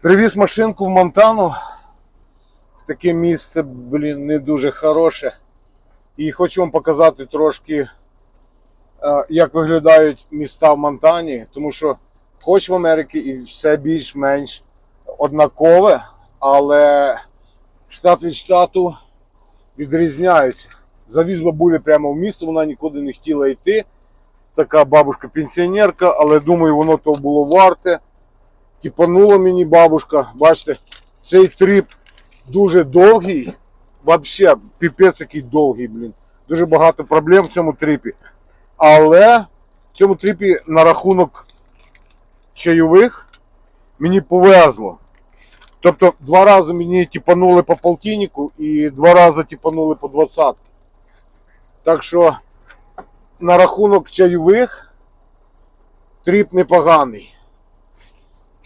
Привіз машинку в Монтану. В таке місце, блін, не дуже хороше. І хочу вам показати трошки, е, як виглядають міста в Монтані, тому що хоч в Америці і все більш-менш однакове, але штат від штату відрізняються. Завіз бабулі прямо в місто, вона нікуди не хотіла йти. Така бабушка-пенсіонерка, але думаю, воно то було варте. Тіпанула мені бабушка. Бачите, цей тріп дуже довгий. Вообще, піпець який довгий, блін. Дуже багато проблем в цьому тріпі. Але в цьому тріпі на рахунок чайових мені повезло. Тобто два рази мені тіпанули по полтиннику і два рази тіпанули по двадцятки. Так що на рахунок чайових тріп непоганий.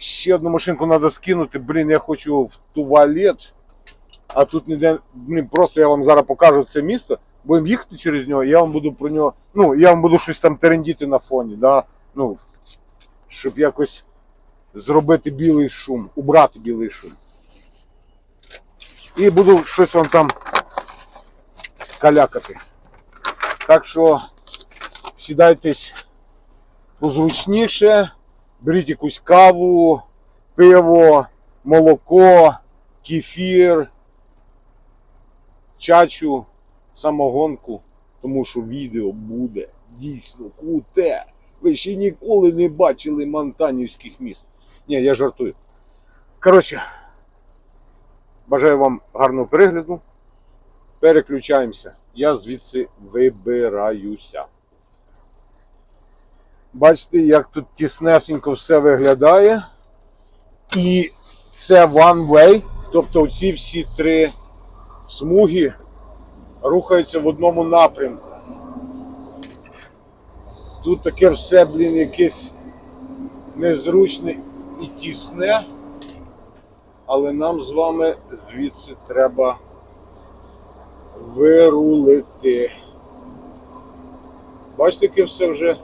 Ще одну машинку треба скинути. Блін, я хочу в туалет. А тут ніде. Блін, просто я вам зараз покажу це місто. Будемо їхати через нього, я вам буду про нього. Ну, я вам буду щось там терендіти на фоні, да? ну, щоб якось зробити білий шум, убрати білий шум. І буду щось вам там калякати. Так що сідайтесь позручніше, беріть якусь каву, пиво, молоко, кефір, чачу, самогонку, тому що відео буде дійсно круте. Ви ще ніколи не бачили монтанівських міст. Ні, я жартую. Коротше, бажаю вам гарного перегляду. Переключаємося. Я звідси вибираюся. Бачите, як тут тіснесенько все виглядає. І це one way, тобто ці всі три смуги рухаються в одному напрямку. Тут таке все, блін, якесь незручне і тісне, але нам з вами звідси треба вирулити. Бачите, яке все вже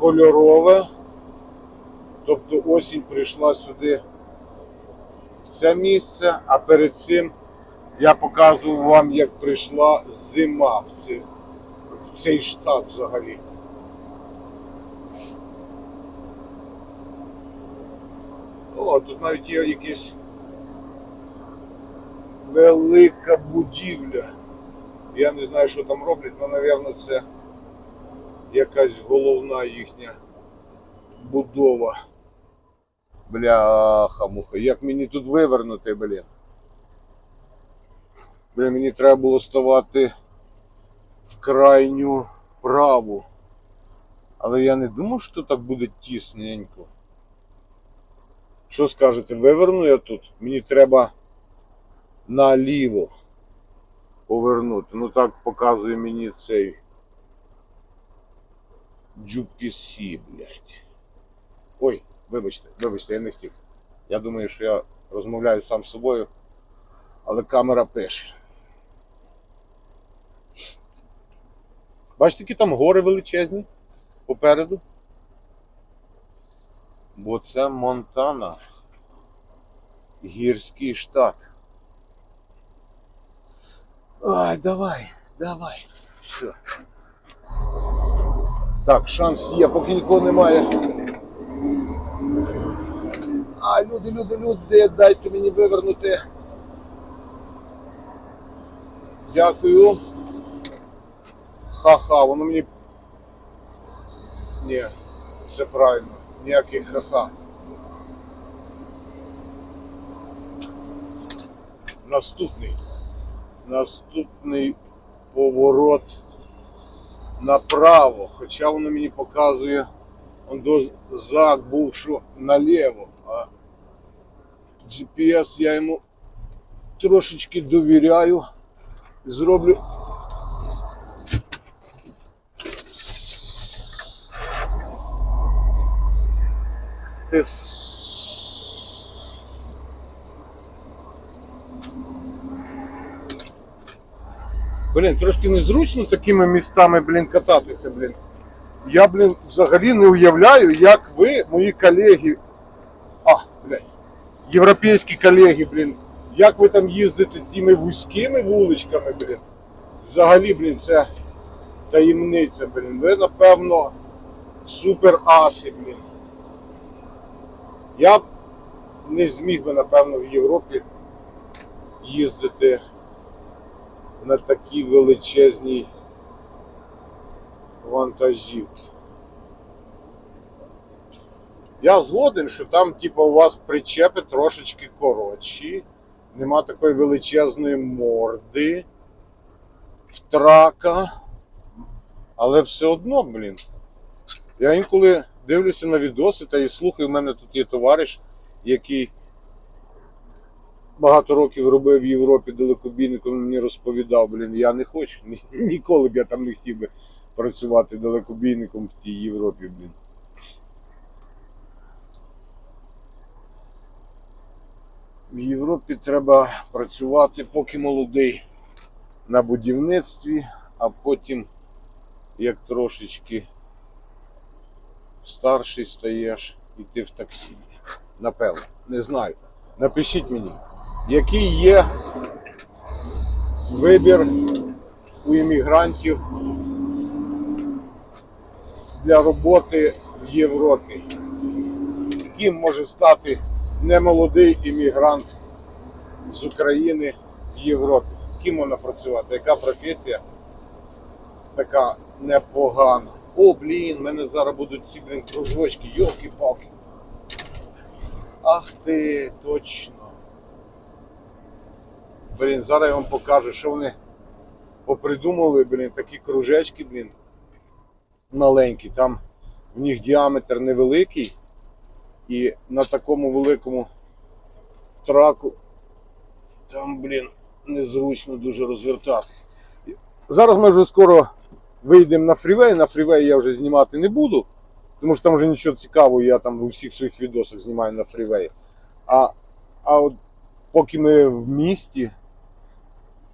кольорове. Тобто осінь прийшла сюди в це місце, а перед цим я показував вам, як прийшла зима в цей, в цей штат взагалі. О, тут навіть є якась велика будівля. Я не знаю, що там роблять, але, мабуть, це якась головна їхня будова. Бляха, муха, як мені тут вивернути, блін. Блін, мені треба було ставати в крайню праву. Але я не думав, що так буде тісненько. Що скажете, виверну я тут? Мені треба наліво повернути. Ну так показує мені цей GPC, блядь. Ой, вибачте, вибачте, я не хотів. Я думаю, що я розмовляю сам з собою, але камера пише. Бачите, які там гори величезні попереду? Бо це Монтана. Гірський штат. Ай, давай, давай. Що? Так, шанс є, поки нікого немає. А, люди, люди, люди, дайте мені вивернути. Дякую. Ха-ха, воно мені. Ні, все правильно. Ніяких ха-ха. Наступний. Наступний поворот направо. Хоча воно мені показує, он до зак був що наліво, а GPS я йому трошечки довіряю. Зроблю. Ти Блін, трошки незручно з такими містами, блін, кататися, блін. Я, блін, взагалі не уявляю, як ви, мої колеги. А, блядь. європейські колеги, блін, як ви там їздите тими вузькими вуличками, блін. Взагалі, блін, це таємниця, блін. Ви, напевно, супер аси, блін. Я б не зміг би, напевно, в Європі їздити на такій величезній вантажівці. Я згоден, що там, типу, у вас причепи трошечки коротші, нема такої величезної морди в трака. Але все одно, блін. Я інколи дивлюся на відоси та і слухаю, у мене тут є товариш, який багато років робив в Європі далекобійником, мені розповідав, блін, я не хочу. Ні- Ніколи б я там не хотів би працювати далекобійником в тій Європі, блін. В Європі треба працювати поки молодий на будівництві, а потім, як трошечки старший стаєш, іти в таксі. Напевно, не знаю. Напишіть мені, який є вибір у іммігрантів для роботи в Європі. Ким може стати немолодий іммігрант з України в Європі? Ким можна працювати? Яка професія така непогана? О, блін, в мене зараз будуть ці блін, кружочки, йолки-палки. Ах ти, точно. Блін, зараз я вам покажу, що вони попридумали, блін, такі кружечки, блін, маленькі. Там в них діаметр невеликий. І на такому великому траку там, блін, незручно дуже розвертатись. Зараз ми вже скоро вийдемо на фрівей. На фрівей я вже знімати не буду, тому що там вже нічого цікавого, я там у всіх своїх відосах знімаю на фрівеї. А, а от поки ми в місті,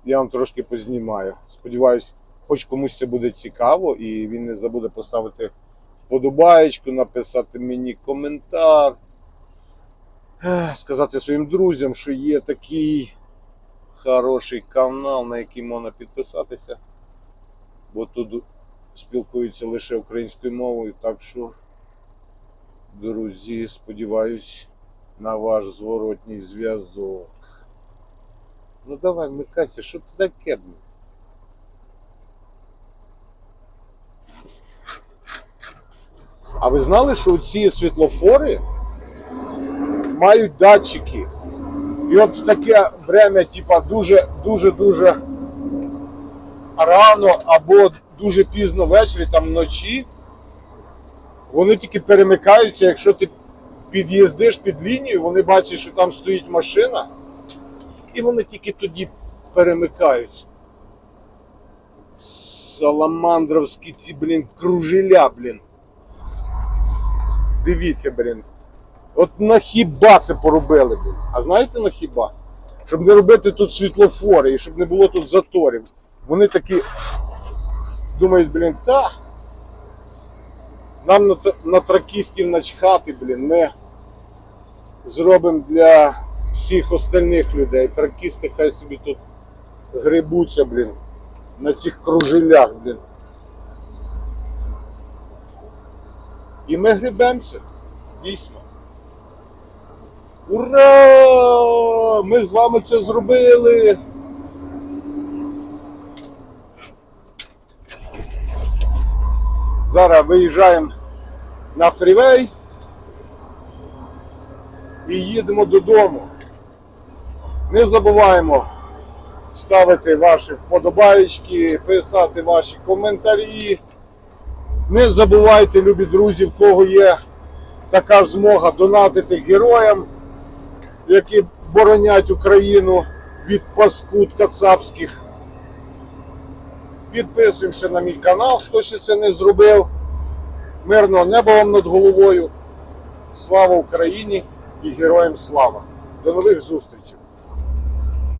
я вам трошки познімаю. Сподіваюсь, хоч комусь це буде цікаво, і він не забуде поставити вподобаєчку, написати мені коментар, сказати своїм друзям, що є такий хороший канал, на який можна підписатися. Бо тут спілкуються лише українською мовою. Так що, друзі, сподіваюсь на ваш зворотній зв'язок. Ну давай, вмикайся, що це таке? А ви знали, що ці світлофори мають датчики? І от в таке время, типа, дуже, дуже, дуже рано або дуже пізно ввечері, там вночі, вони тільки перемикаються, якщо ти під'їздиш під лінію, вони бачать, що там стоїть машина, і вони тільки тоді перемикаються. Саламандровські ці, блін, кружеля, блін. Дивіться, блін. От на хіба це поробили, блін. А знаєте на хіба? Щоб не робити тут світлофори і щоб не було тут заторів. Вони такі думають, блін, та. Нам на, на тракістів начхати, блін, ми зробимо для всіх остальних людей. Тракісти хай собі тут грибуться, блін, на цих кружелях, блін. І ми грибемося, дійсно. Ура! Ми з вами це зробили! Зараз виїжджаємо на фрівей і їдемо додому. Не забуваємо ставити ваші вподобаєчки, писати ваші коментарі. Не забувайте, любі друзі, в кого є така змога донатити героям, які боронять Україну від паскуд кацапських. Підписуємося на мій канал, хто ще це не зробив. Мирного неба вам над головою. Слава Україні і героям слава! До нових зустрічей!